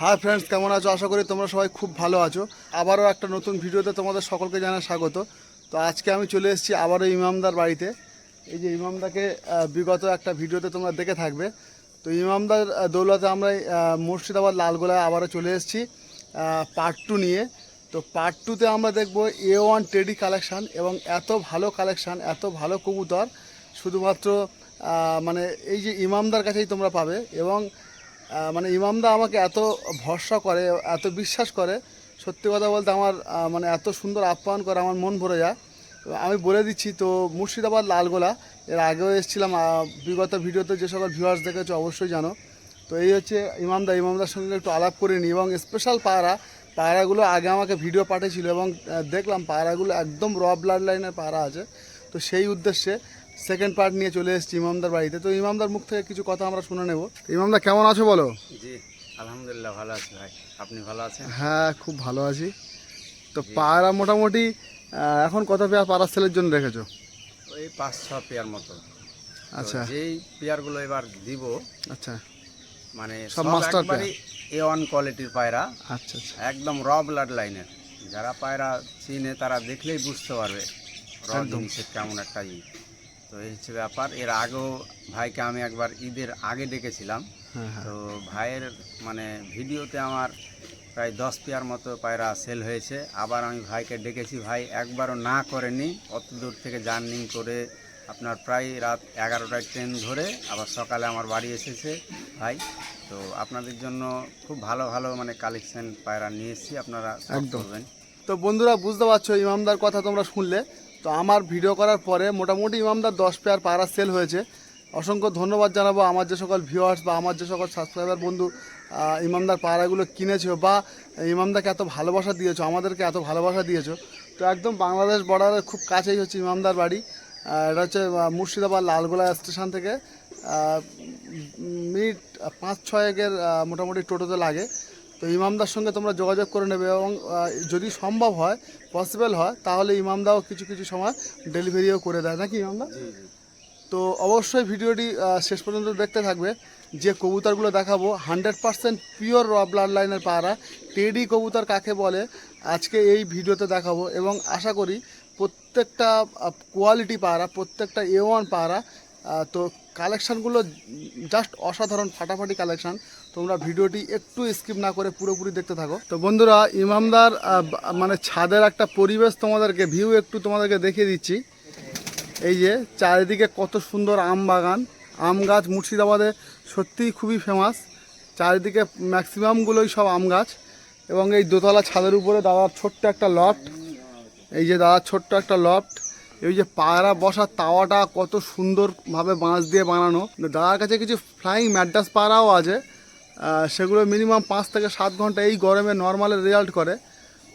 Hi friends কেমন আছো? আশা করি তোমরা সবাই খুব ভালো আছো। আবারও একটা নতুন ভিডিওতে তোমাদের সকলকে জানাই স্বাগত। তো আজকে আমি চলে এসেছি আবারও ইমামদার বাড়িতে। এই যে ইমামদাকে বিগত একটা ভিডিওতে তোমরা দেখে থাকবে। তো ইমামদার দৌলতে আমরা মুর্শিদাবাদ লালগোলায় আবারও চলে এসেছি পার্ট টু নিয়ে। তো পার্ট টুতে আমরা দেখব এ ওয়ান টেডি কালেকশান এবং এত ভালো কালেকশান এত ভালো কবুতর। শুধুমাত্র মানে এই যে ইমামদার কাছেই তোমরা পাবে এবং মানে ইমামদা আমাকে এত ভরসা করে, এত বিশ্বাস করে, সত্যি কথা বলতে আমার মানে এত সুন্দর আপ্যায়ন করে আমার মন ভরে যায়। আমি বলে দিচ্ছি, তো মুর্শিদাবাদ লালগোলা, এর আগেও এসেছিলাম বিগত ভিডিওতে যে সকল ভিউয়ার্স দেখেছ অবশ্যই জানো। তো এই হচ্ছে ইমামদা, ইমামদার সঙ্গে একটু আলাপ করে নিই এবং স্পেশাল পায়রা, পায়রাগুলো আগে আমাকে ভিডিও পাঠিয়েছিল এবং দেখলাম পায়রাগুলো একদম র ব্লাড লাইনের পায়রা আছে। তো সেই উদ্দেশ্যে সেকেন্ড পার্ট নিয়ে চলে এসেছি ইমামদার বাড়িতে। তো ইমামদার মুখ থেকে কিছু কথা আমরা শুনে নেব। ইমামদা কেমন আছো বলো? জি আলহামদুলিল্লাহ ভালো আছি ভাই। আপনি ভালো আছেন? হ্যাঁ খুব ভালো আছি। তো পায়রা মোটামুটি এখন কত পেয়ার পাড়া সেলের জন্য রেখেছো? ওই পাঁচ ছ পেয়ার মতো। আচ্ছা। যেই পেয়ারগুলো এবার দিব আচ্ছা। মানে সব একবারই এ ওয়ান কোয়ালিটির পায়রা। আচ্ছা আচ্ছা। একদম র ব্লাড লাইনের যারা পায়রা চিনে তারা দেখলেই বুঝতে পারবে। র জিনিসের কেমন একটা তো এই হচ্ছে ব্যাপার। এর আগেও ভাইকে আমি একবার ঈদের আগে ডেকেছিলাম হ্যাঁ হ্যাঁ। তো ভাইয়ের মানে ভিডিওতে আমার প্রায় দশ পেয়ার মতো পায়রা সেল হয়েছে। আবার আমি ভাইকে ডেকেছি ভাই একবারও না করেনি। অত দূর থেকে জার্নিং করে আপনার প্রায় রাত এগারোটায় ট্রেন ধরে আবার সকালে আমার বাড়ি এসেছে ভাই। তো আপনাদের জন্য খুব ভালো ভালো মানে কালেকশন পায়রা নিয়ে এসেছি। আপনারা একদম। তো বন্ধুরা বুঝতে পারছ ইমামদার কথা তোমরা শুনলে। তো আমার ভিডিও করার পরে মোটামুটি ইমামদার দশ পেয়ার পায়রা সেল হয়েছে। অসংখ্য ধন্যবাদ জানাব আমার যে সকল ভিউয়ার্স বা আমার যে সকল সাবস্ক্রাইবার বন্ধু ইমামদার পায়রাগুলো কিনেছো বা ইমামদাকে এত ভালোবাসা দিয়েছ, আমাদেরকে এত ভালোবাসা দিয়েছ। তো একদম বাংলাদেশ বর্ডারের খুব কাছেই হচ্ছে ইমামদার বাড়ি। এটা হচ্ছে মুর্শিদাবাদ লালগোলা স্টেশন থেকে মিনিট পাঁচ ছয়েকের মোটামুটি টোটোতে লাগে। তো ইমামদার সঙ্গে তোমরা যোগাযোগ করে নেবে এবং যদি সম্ভব হয় পসিবল হয় তাহলে ইমামদাও কিছু কিছু সময় ডেলিভারিও করে দেয়। নাকি ইমামদা তো অবশ্যই ভিডিওটি শেষ পর্যন্ত দেখতে থাকবে। যে কবুতরগুলো দেখাবো হান্ড্রেড পার্সেন্ট পিওর র ব্লাড লাইনের পায়রা। টেডি কবুতর কাকে বলে আজকে এই ভিডিওতে দেখাবো এবং আশা করি প্রত্যেকটা কোয়ালিটি পায়রা প্রত্যেকটা এ ওয়ান আহ, তো কালেকশানগুলো জাস্ট অসাধারণ, ফাটাফাটি কালেকশান তোমরা ভিডিওটি একটু স্কিপ না করে পুরোপুরি দেখতে থাকো। তো বন্ধুরা, ইমামদার মানে ছাদের একটা পরিবেশ তোমাদেরকে ভিউ একটু তোমাদেরকে দেখিয়ে দিচ্ছি। এই যে, চারিদিকে কত সুন্দর আম বাগান। আম গাছ মুর্শিদাবাদে সত্যিই খুবই ফেমাস চারিদিকে ম্যাক্সিমামগুলোই সব আম গাছ। এবং এই দোতলা ছাদের উপরে দাদার ছোট্ট একটা লফট এই যে দাদার ছোট্ট একটা লফট এই যে পায়রা বসার তাওয়াটা কত সুন্দরভাবে বাঁশ দিয়ে বানানো। দাদার কাছে কিছু ফ্লাইং ম্যাড্রাস পায়রাও আছে সেগুলো মিনিমাম পাঁচ থেকে সাত ঘণ্টা এই গরমে নর্মালে রেজাল্ট করে।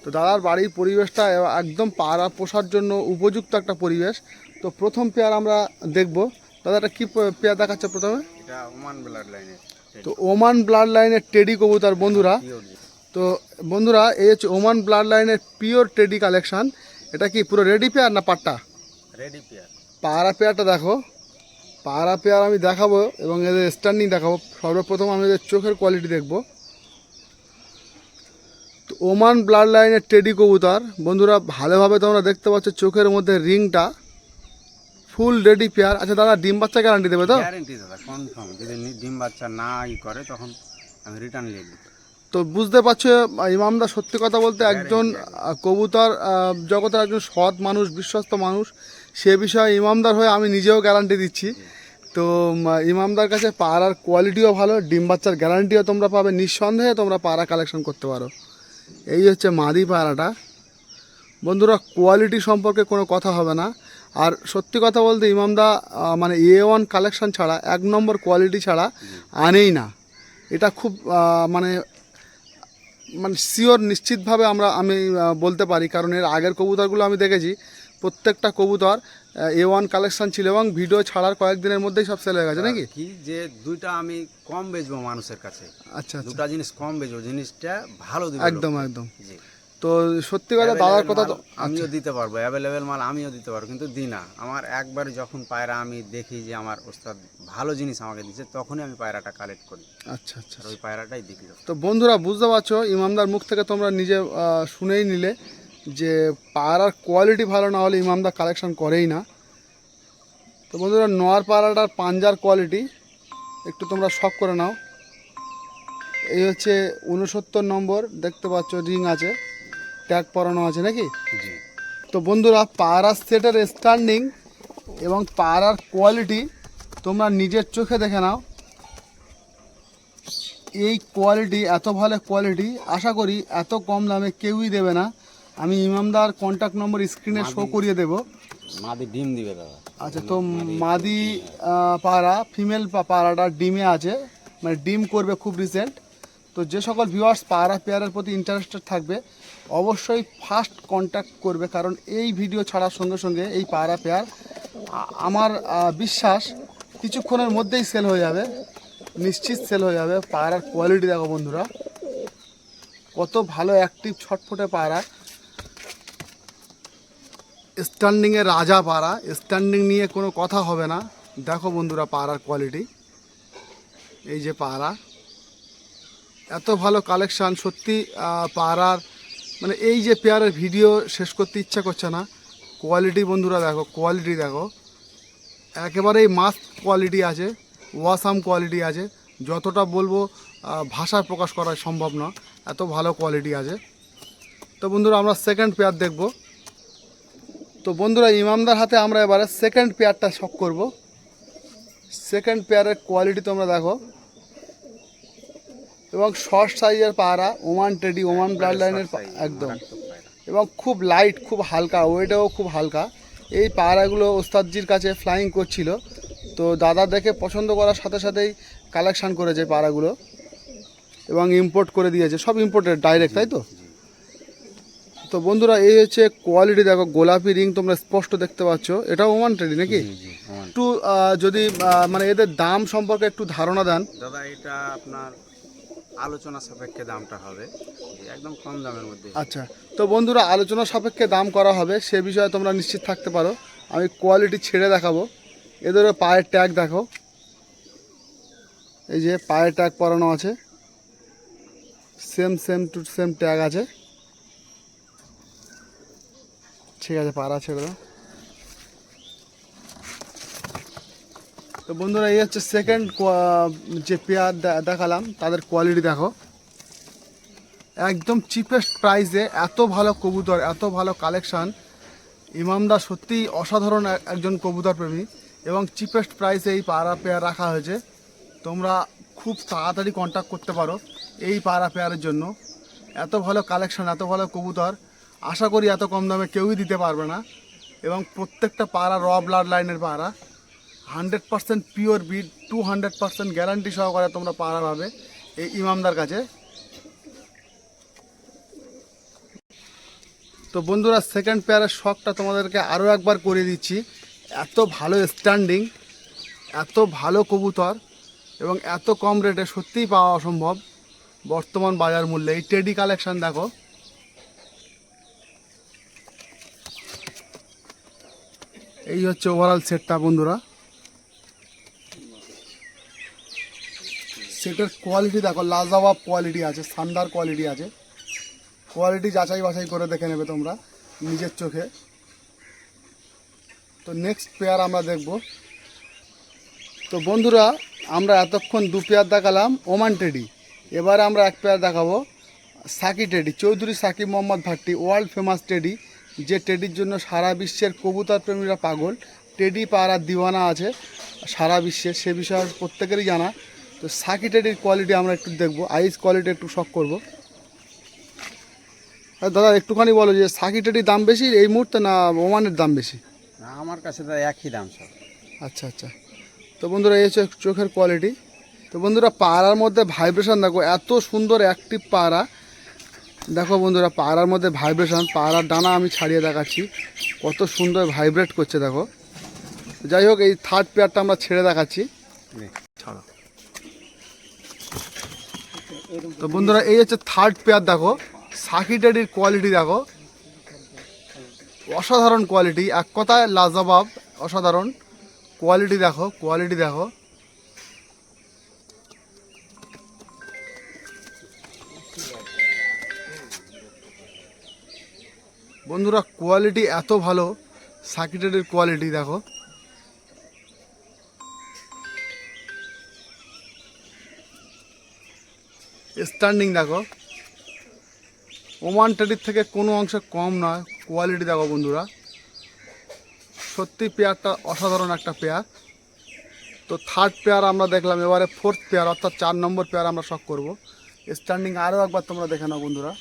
তো দাদার বাড়ির পরিবেশটা একদম পাড়া পোষার জন্য উপযুক্ত একটা পরিবেশ। তো প্রথম পেয়ার আমরা দেখব। দাদা এটা কী পেয়ার দেখাচ্ছে প্রথমে? এটা ওমান ব্লাড লাইনের তো ওমান ব্লাড লাইনের টেডি কবুতর বন্ধুরা। তো বন্ধুরা এই হচ্ছে ওমান ব্লাড লাইনের পিওর টেডি কালেকশান এটা কি পুরো রেডি পেয়ার না পাট্টা? রেডি পেয়ার পায়রা পেয়ারটা দেখো। পায়রা পেয়ার আমি দেখাবো এবং এদের স্ট্যান্ডিং দেখাবো। সর্বপ্রথম আমি এদের চোখের কোয়ালিটি দেখব। তো ওমান ব্লাড লাইনের টেডি কবুতর। বন্ধুরা ভালোভাবে তোমরা দেখতে পাচ্ছ চোখের মধ্যে রিংটা ফুল রেডি পেয়ার আচ্ছা দাদা ডিম বাচ্চা গ্যারান্টি দেবে তো? গ্যারেন্টি দাদা কনফার্ম যদি ডিম বাচ্চা না ই করে তখন আমি রিটার্ন নিয়ে তো বুঝতে পারছ ইমামদা সত্যি কথা বলতে একজন কবুতর জগতের একজন সৎ মানুষ বিশ্বস্ত মানুষ সে বিষয়ে ইমামদার হয়ে আমি নিজেও গ্যারান্টি দিচ্ছি। তো ইমামদার কাছে পাড়ার কোয়ালিটিও ভালো ডিম বাচ্চার গ্যারান্টিও তোমরা পাবে নিঃসন্দেহে তোমরা পাড়া কালেকশন করতে পারো। এই হচ্ছে মাদি পায়রাটা বন্ধুরা কোয়ালিটি সম্পর্কে কোনো কথা হবে না। আর সত্যি কথা বলতে ইমামদা মানে এ ওয়ান কালেকশন ছাড়া এক নম্বর কোয়ালিটি ছাড়া আনেই না। এটা খুব মানে মানে শিওর নিশ্চিতভাবে আমরা আমি বলতে পারি। কারণ এর আগের কবুতরগুলো আমি দেখেছি প্রত্যেকটা কবুতর এ ওয়ান কালেকশন ছিল এবং ভিডিও ছাড়ার কয়েকদিনের মধ্যেই সব সেল হয়ে গেছে নাকি? কি যে দুইটা আমি কম বেচবো মানুষের কাছে। আচ্ছা আচ্ছা। দুটা জিনিস কম বেচবো জিনিসটা ভালো একদম একদম। জি। তো সত্যি কথা দাদার কথা তো আমিও দিতে পারব অ্যাভেলেবেল মাল আমিও দিতে পারব কিন্তু দিই না। আমার একবার যখন পায়রা আমি দেখি যে আমার ওস্তাদ ভালো জিনিস আমাকে দিচ্ছে তখনই আমি পায়রাটা কালেক্ট করি। আচ্ছা আচ্ছা ওই পায়রাটাই বিক্রি তো বন্ধুরা বুঝতে পারছ ইমামদার মুখ থেকে তোমরা নিজে শুনেই নিলে যে পায়রার কোয়ালিটি ভালো না হলে ইমামদার কালেকশন করেই না। তো বন্ধুরা নোয়ার পায়রাটার পাঞ্জার কোয়ালিটি একটু তোমরা শখ করে নাও। এই হচ্ছে উনসত্তর নম্বর দেখতে পাচ্ছ রিং আছে। ট্যাগ পরানো আছে নাকি? জি। তো বন্ধুরা পায়রার সেটের স্ট্যান্ডিং এবং পায়রার কোয়ালিটি তোমরা নিজের চোখে দেখে নাও। এই কোয়ালিটি এত ভালো কোয়ালিটি আশা করি এত কম দামে কেউই দেবে না। আমি ইমামদার কন্ট্যাক্ট নম্বর স্ক্রিনে শো করিয়ে দেবো। মাদি ডিম দিবে দাদা। আচ্ছা তো মাদি পায়রা ফিমেল পায়রাটা ডিমে আছে। মানে ডিম করবে খুব রিসেন্ট তো যে সকল ভিউয়ার্স পায়রা পেয়ারের প্রতি ইন্টারেস্টেড থাকবে অবশ্যই ফার্স্ট কন্ট্যাক্ট করবে, কারণ এই ভিডিও ছাড়ার সঙ্গে সঙ্গে এই পায়রা পেয়ার আমার বিশ্বাস কিছুক্ষণের মধ্যেই সেল হয়ে যাবে। নিশ্চিত সেল হয়ে যাবে। পায়রার কোয়ালিটি দেখো বন্ধুরা, কত ভালো অ্যাক্টিভ ছটফটে পায়রা। স্ট্যান্ডিংয়ে রাজা পাড়া স্ট্যান্ডিং নিয়ে কোনো কথা হবে না। দেখো বন্ধুরা পাড়ার কোয়ালিটি এই যে পাড়া এত ভালো কালেকশান সত্যি পাড়ার মানে এই যে পেয়ারের ভিডিও শেষ করতে ইচ্ছা করছে না কোয়ালিটি বন্ধুরা দেখো কোয়ালিটি দেখো। একেবারেই মাস্ট কোয়ালিটি আছে ওয়াসাম কোয়ালিটি আছে। যতটা বলব ভাষায় প্রকাশ করা সম্ভব না, এত ভালো কোয়ালিটি আছে। তো বন্ধুরা, আমরা সেকেন্ড পেয়ার দেখব। তো বন্ধুরা, ইমামদার হাতে আমরা এবারে সেকেন্ড পেয়ারটা শখ করব। সেকেন্ড পেয়ারের কোয়ালিটি তোমরা দেখো। এবং শর্ট সাইজের পায়রা ওমান টেডি ওমান ব্লাড লাইনের একদম। এবং খুব লাইট খুব হালকা ওয়েটাও খুব হালকা। এই পায়রাগুলো ওস্তাদজির কাছে ফ্লাইং করছিল। তো দাদা দেখে পছন্দ করার সাথে সাথেই কালেকশান করেছে পায়রাগুলো এবং ইম্পোর্ট করে দিয়েছে। সব ইম্পোর্টেড ডাইরেক্ট তাই তো? তো বন্ধুরা এই হচ্ছে কোয়ালিটি দেখো গোলাপি রিং তোমরা স্পষ্ট দেখতে পাচ্ছ। এটা ওমান টেডি নাকি। একটু যদি মানে এদের দাম সম্পর্কে একটু ধারণা দেন। দাদা এটা আপনার আলোচনা সাপেক্ষে দামটা হবে। একদম কম দামের মধ্যে। আচ্ছা তো বন্ধুরা, আলোচনা সাপেক্ষে দাম করা হবে, সে বিষয়ে তোমরা নিশ্চিত থাকতে পারো। আমি কোয়ালিটি ছেড়ে দেখাবো। এদের পায়ের ট্যাগ দেখো। এই যে পায়ের ট্যাগ পরানো আছে। Same same to same tag আছে। ঠিক আছে, পাড়া ছেড়ে দাও। তো বন্ধুরা, এই হচ্ছে সেকেন্ড যে পেয়ার দেখালাম, তাদের কোয়ালিটি দেখো। একদম চিপেস্ট প্রাইসে এত ভালো কবুতর, এত ভালো কালেকশান ইমামদা সত্যিই অসাধারণ একজন কবুতর প্রেমী এবং চিপেস্ট প্রাইসে এই পাড়া পেয়ার রাখা হয়েছে। তোমরা খুব তাড়াতাড়ি কন্ট্যাক্ট করতে পারো এই পাড়া পেয়ারের জন্য। এত ভালো কালেকশান এত ভালো কবুতর। আশা করি এত কম দামে কেউই দিতে পারবে না। এবং প্রত্যেকটা পাড়া র ব্লাড লাইনের পাড়া। হান্ড্রেড পার্সেন্ট পিওর বিট, টু হান্ড্রেড পার্সেন্ট গ্যারান্টি সহকারে তোমরা পাড়া পাবে এই ইমামদার কাছে। তো বন্ধুরা সেকেন্ড পেয়ারের শখটা তোমাদেরকে আরও একবার করে দিচ্ছি। এত ভালো স্ট্যান্ডিং এত ভালো কবুতর এবং এত কম রেটে সত্যিই পাওয়া অসম্ভব বর্তমান বাজার মূল্যে। এই টেডি কালেকশান দেখো। এই হচ্ছে ওভারঅল সেটটা বন্ধুরা। সেটের কোয়ালিটি দেখো লাজবাব কোয়ালিটি আছে শানদার কোয়ালিটি আছে। কোয়ালিটি যাচাই বাছাই করে দেখে নেবে তোমরা, নিজের চোখে। তো নেক্সট পেয়ার আমরা দেখব। তো বন্ধুরা, আমরা এতক্ষণ দু পেয়ার দেখালাম ওমান টেডি এবারে আমরা এক পেয়ার দেখাবো Saki teddy Chowdhury Shakib Mohammad Bhatti world famous teddy যে টেডির জন্য সারা বিশ্বের কবুতর প্রেমীরা পাগল। টেডি পাড়ার দিওয়ানা আছে সারা বিশ্বে, সে বিষয়ে প্রত্যেকেরই জানা। তো সাকি টেডির কোয়ালিটি আমরা একটু দেখব আইস কোয়ালিটি একটু শখ করব। আর দাদা একটুখানি বলো যে সাকি টেডির দাম বেশি এই মুহূর্তে না ওমানের দাম বেশি? না, আমার কাছে তো একই দাম সব। আচ্ছা আচ্ছা। তো বন্ধুরা এই হচ্ছে চোখের কোয়ালিটি তো বন্ধুরা পাড়ার মধ্যে ভাইব্রেশন দেখো এত সুন্দর অ্যাক্টিভ পাড়া। দেখো বন্ধুরা পাড়ার মধ্যে ভাইব্রেশন পাড়ার ডানা আমি ছাড়িয়ে দেখাচ্ছি। কত সুন্দর ভাইব্রেট করছে দেখো। যাই হোক এই থার্ড পেয়ারটা আমরা ছেড়ে দেখাচ্ছি। ছাড়ো। তো বন্ধুরা, এই হচ্ছে থার্ড পেয়ার দেখো। সাকি ট্যাডির কোয়ালিটি দেখো। অসাধারণ কোয়ালিটি এক কথায় লাজাবাব, অসাধারণ কোয়ালিটি দেখো কোয়ালিটি দেখো। বন্ধুরা কোয়ালিটি এত ভালো। সাকিটারির কোয়ালিটি দেখো। স্ট্যান্ডিং দেখো। ওমান টেডির থেকে কোনো অংশে কম নয় কোয়ালিটি দেখো বন্ধুরা। সত্যি পেয়ারটা অসাধারণ একটা পেয়ার। তো থার্ড পেয়ার আমরা দেখলাম, এবারে ফোর্থ পেয়ার, অর্থাৎ চার নম্বর পেয়ার আমরা শখ করব। স্ট্যান্ডিং আরও একবার তোমরা দেখে নাও বন্ধুরা।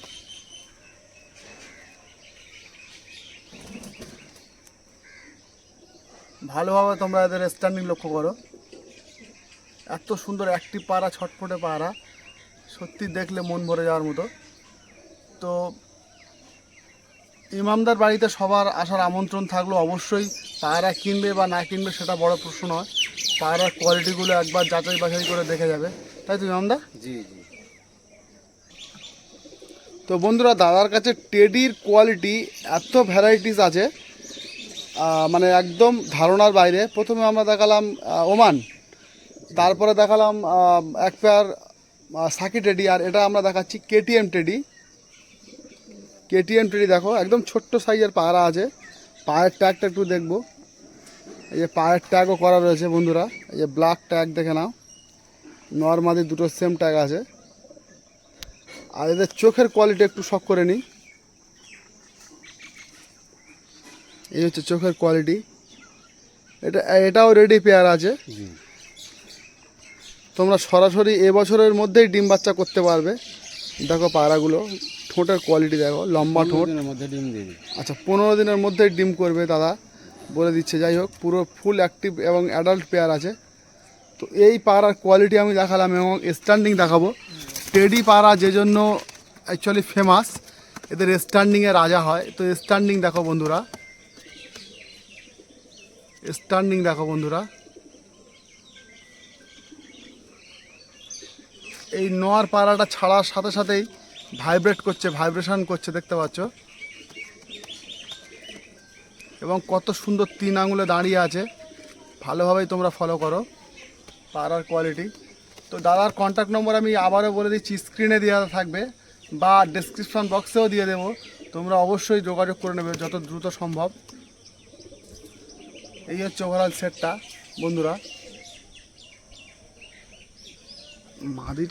ভালোভাবে তোমরা এদের স্ট্যান্ডিং লক্ষ্য করো। এত সুন্দর একটি পাড়া, ছটফটে পাড়া। সত্যি দেখলে মন ভরে যাওয়ার মতো। তো ইমামদার বাড়িতে সবার আসার আমন্ত্রণ থাকল অবশ্যই। পায়রা কিনবে বা না কিনবে সেটা বড় প্রশ্ন নয়। পায়রার কোয়ালিটিগুলো একবার যাচাই বাছাই করে দেখে যাবে। তাই তো ইমামদা জি জি। তো বন্ধুরা দাদার কাছে টেডির কোয়ালিটি এত ভ্যারাইটিস আছে মানে একদম ধারণার বাইরে। প্রথমে আমরা দেখালাম ওমান। তারপরে দেখালাম এক পেয়ার সাকি টেডি, আর এটা আমরা দেখাচ্ছি কেটিএম টেডি। কেটিএম টেডি দেখো, একদম ছোট্ট সাইজের পায়রা আছে। পায়ের ট্যাগটা একটু দেখব। এই যে পায়ের ট্যাগও করা রয়েছে বন্ধুরা। এই যে ব্ল্যাক ট্যাগ দেখে নাও। নর্মালি দুটো সেম ট্যাগ আছে। আর এদের চোখের কোয়ালিটি একটু শখ করে নিই। এই হচ্ছে চোখের কোয়ালিটি এটা, এটাও রেডি পেয়ার আছে। তোমরা সরাসরি এবছরের মধ্যেই ডিম বাচ্চা করতে পারবে। দেখো পায়রাগুলো ঠোঁটের কোয়ালিটি দেখো লম্বা ঠোঁট। মধ্যে ডিম দিই। আচ্ছা পনেরো দিনের মধ্যেই ডিম করবে দাদা বলে দিচ্ছে। যাই হোক পুরো ফুল অ্যাক্টিভ এবং অ্যাডাল্ট পেয়ার আছে। তো এই পাড়ার কোয়ালিটি আমি দেখালাম এবং স্ট্যান্ডিং দেখাবো। টেডি পাড়া যে জন্য অ্যাকচুয়ালি ফেমাস এদের স্ট্যান্ডিংয়ে রাজা হয়। তো স্ট্যান্ডিং দেখো বন্ধুরা। স্ট্যান্ডিং দেখো বন্ধুরা। এই নোয়ার পাড়াটা ছাড়ার সাথে সাথেই ভাইব্রেট করছে, ভাইব্রেশন করছে, দেখতে পাচ্ছ? এবং কত সুন্দর তিন আঙুলে দাঁড়িয়ে আছে। ভালোভাবেই তোমরা ফলো করো পাড়ার কোয়ালিটি তো দাদার কন্ট্যাক্ট নম্বর আমি আবারও বলে দিচ্ছি স্ক্রিনে দেওয়া থাকবে বা ডেসক্রিপশন বক্সেও দিয়ে দেবো। তোমরা অবশ্যই যোগাযোগ করে নেবে যত দ্রুত সম্ভব। এই হচ্ছে ওভারঅল সেটটা বন্ধুরা। মাদির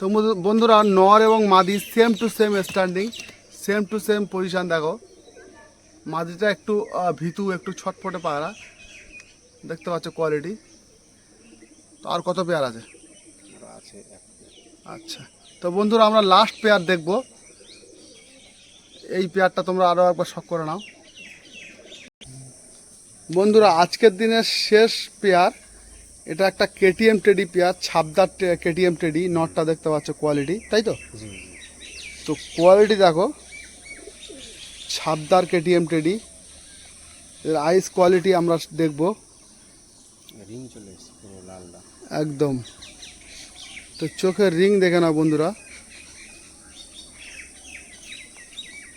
তো বন্ধু- বন্ধুরা, নর এবং মাদি same to same standing same to same position দেখো। মাদিটা একটু ভিতু, একটু ছটফটে পায়রা দেখতে পাচ্ছ কোয়ালিটি তো আর কত পেয়ার আছে? আচ্ছা। তো বন্ধুরা, আমরা লাস্ট পেয়ার দেখব। এই পেয়ারটা তোমরা আরও একবার শখ করে নাও। বন্ধুরা, আজকের দিনের শেষ পেয়ার এটা একটা কেটিএম টেডি পেয়ার ছাপদার কেটিএম টেডি নটটা দেখতে পাচ্ছ কোয়ালিটি তাই তো? তো কোয়ালিটি দেখো ছাপদার কেটিএম টেডি এর আইস কোয়ালিটি আমরা দেখব। রিং চলে পুরো লালটা। একদম। তো চোখের রিং দেখে না বন্ধুরা।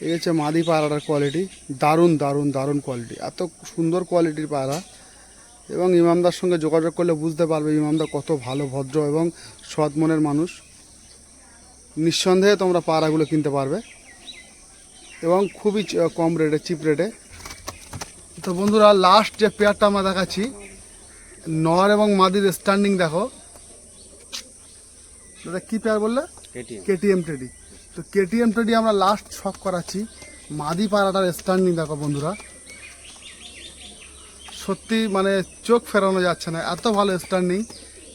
এই হচ্ছে মাদি পায়রাটার কোয়ালিটি দারুণ দারুণ দারুণ কোয়ালিটি এত সুন্দর কোয়ালিটির পায়রা। এবং ইমামদার সঙ্গে যোগাযোগ করলে বুঝতে পারবে ইমামদা কত ভালো ভদ্র এবং সৎ মনের মানুষ। নিঃসন্দেহে তোমরা পাড়াগুলো কিনতে পারবে এবং খুবই কম রেটে চিপ রেটে তো বন্ধুরা লাস্ট যে পেয়ারটা আমরা দেখাচ্ছি নর এবং মাদির স্ট্যান্ডিং দেখো। দাদা কী পেয়ার বললে? কেটিএম টেডি তো কেটিএম টেডি আমরা লাস্ট শখ করাচ্ছি। মাদি পাড়াটার স্ট্যান্ডিং দেখো বন্ধুরা। সত্যি মানে চোখ ফেরানো যাচ্ছে না, এত ভালো স্ট্যান্ডিং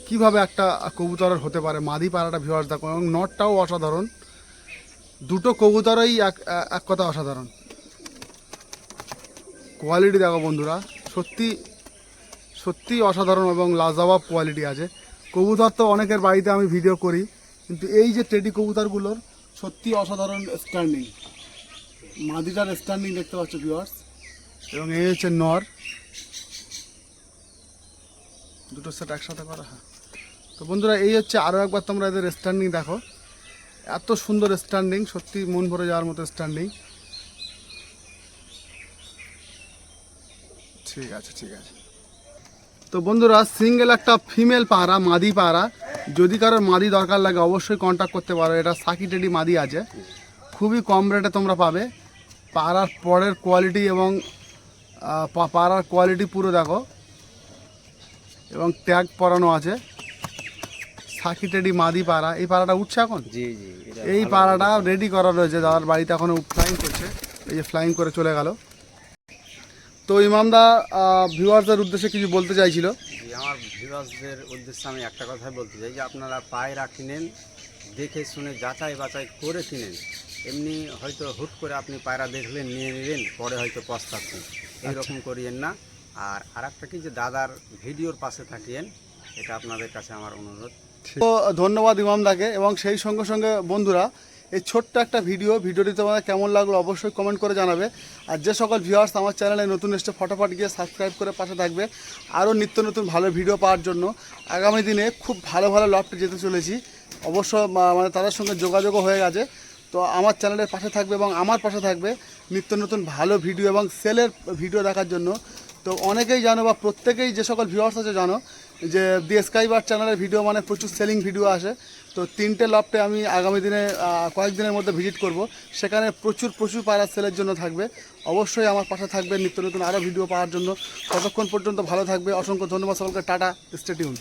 কীভাবে একটা কবুতরের হতে পারে? মাদি পাড়াটা ভিউয়ার্স দেখো, এবং নটটাও অসাধারণ। দুটো কবুতরই এক এক কথা অসাধারণ। কোয়ালিটি দেখো বন্ধুরা, সত্যি সত্যি অসাধারণ এবং লাজবাব কোয়ালিটি আছে। কবুতর তো অনেকের বাড়িতে আমি ভিডিও করি, কিন্তু এই যে টেডি কবুতরগুলোর সত্যি অসাধারণ স্ট্যান্ডিং মাদিটার স্ট্যান্ডিং দেখতে পাচ্ছ ভিউয়ার্স এবং এই হচ্ছে নর। দুটো সেট একসাথে করা হ্যাঁ। তো বন্ধুরা, এই হচ্ছে আরও একবার তোমরা এদের স্ট্যান্ডিং দেখো। এত সুন্দর স্ট্যান্ডিং সত্যি মন ভরে যাওয়ার মতো স্ট্যান্ডিং ঠিক আছে ঠিক আছে। তো বন্ধুরা সিঙ্গেল একটা ফিমেল পাড়া, মাদি পাড়া। যদি কারোর মাদি দরকার লাগে, অবশ্যই কন্ট্যাক্ট করতে পারো। এটা সাকি টেডি মাদি আছে। খুবই কম রেটে তোমরা পাবে। পাড়ার পরের কোয়ালিটি এবং পাড়ার কোয়ালিটি পুরো দেখো। এবং ট্যাগ পরানো আছে। সাকিটেডি মাদি পাড়া এই পাড়াটা উঠছে এখন? জি জি এই পাড়াটা রেডি করা রয়েছে দাদার বাড়িতে এখনও ফ্লাইং করছে। এই যে ফ্লাইং করে চলে গেল। তো ইমামদা ভিউয়ার্সদের উদ্দেশ্যে কিছু বলতে চাইছিল? আমার ভিউয়ার্সদের উদ্দেশ্যে আমি একটা কথাই বলতে চাই যে আপনারা পায়রা কিনেন দেখে শুনে যাচাই বাছাই করে কিনেন। এমনি হয়তো হুট করে আপনি পায়রা দেখলেন নিয়ে নিলেন পরে হয়তো পস্তাচ্ছেন। এইরকম করিয়েন না। আর আরেকটা কি যে দাদার ভিডিওর পাশে থাকেন, এটা আপনাদের কাছে আমার অনুরোধ। তো ধন্যবাদ ইমামদাকে এবং সেই সঙ্গে সঙ্গে বন্ধুরা, এই ছোট্ট একটা ভিডিও, ভিডিওটি তোমাদের কেমন লাগল অবশ্যই কমেন্ট করে জানাবে। আর যে সকল ভিউয়ার্স আমার চ্যানেলে নতুন এসে ফটোফট গিয়ে সাবস্ক্রাইব করে পাশে থাকবে। আরও নিত্য নতুন ভালো ভিডিও পাওয়ার জন্য আগামী দিনে খুব ভালো ভালো লফটে যেতে চলেছি। অবশ্য মানে তাদের সঙ্গে যোগাযোগও হয়ে গেছে। তো আমার চ্যানেলের পাশে থাকবে এবং আমার পাশে থাকবে নিত্য নতুন ভালো ভিডিও এবং সেলের ভিডিও দেখার জন্য। তো অনেকেই জানো বা প্রত্যেকেই যে সকল ভিউয়ার্স আছে জানো যে দি স্কাইবার চ্যানেলের ভিডিও মানে প্রচুর সেলিং ভিডিও আসে। তো তিনটে লফটে আমি আগামী দিনে কয়েকদিনের মধ্যে ভিজিট করব। সেখানে প্রচুর প্রচুর পায়রা সেলের জন্য থাকবে। অবশ্যই আমার পাশে থাকবে নিত্য নতুন আরও ভিডিও পাওয়ার জন্য। ততক্ষণ পর্যন্ত ভালো থাকবে। অসংখ্য ধন্যবাদ সকলকে। Tata stay tuned